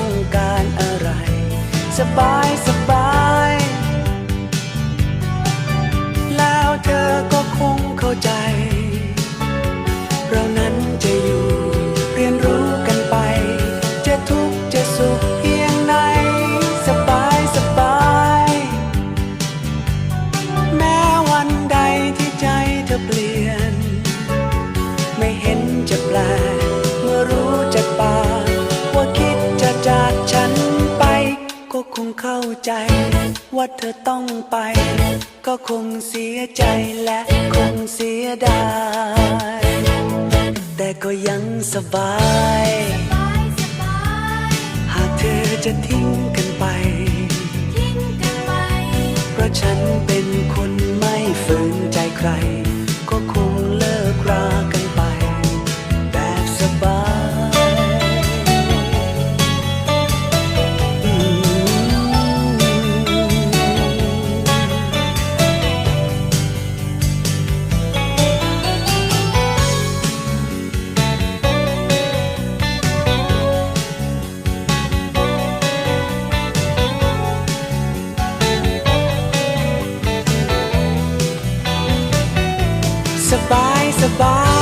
ร สบายสบาย แล้วเธอก็คงเข้าใจ เรานั้นจะอยู่เรียนรู้กันไป จะทุกข์ เข้าใจ ว่าเธอต้องไป ก็คงเสียใจและคงเสียดาย แต่ก็ยังสบายบายบายหากเธอจะทิ้งกัน สบายสบา